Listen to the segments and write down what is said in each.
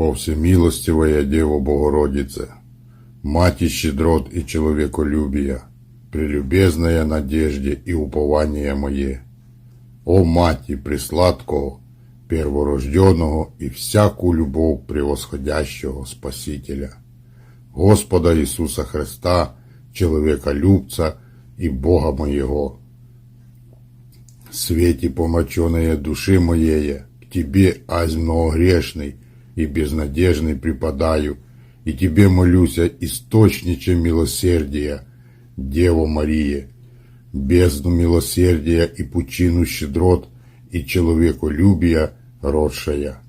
О всемилостивая Дева Богородице, Мати щедрот и человеколюбия, прелюбезная надежде и упование мое, о Мати присладкого, перворожденного и всякую любовь превосходящего Спасителя, Господа Иисуса Христа, человеколюбца и Бога моего, свете помраченной души моей, к Тебе, аз многогрешный и безнадежный припадаю, и Тебе молюся, источниче милосердия, Дева Мария, бездну милосердия и пучину щедрот и человеколюбия родшая.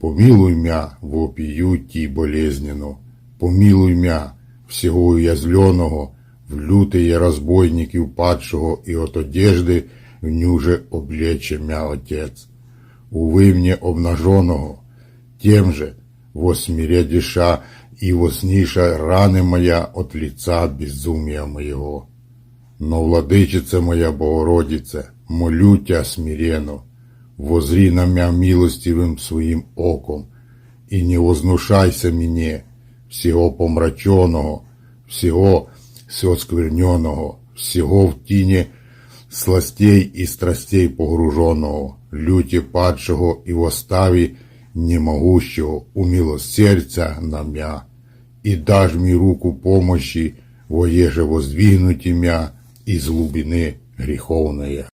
Помилуй мя в опиюті болезненно, помилуй мя всього уязвленого, в лютые разбойників падшого и от одежды в нюже облече мя Отец. Увы мне обнаженного, тем же во смире диша и восниша раны моя от лица безумия моего. Но, владычица моя Богородице, молю Тя смиренно, возри на мя милостивым своим оком, и не вознушайся мне, всего помраченного, всего оскверненного, всего в тіні сластей и страстей погруженного, люті падшого и в оставі немогущего, умилосердя на мя, и дашь мне руку помощи, воеже воздвигнути мя из глубины греховные.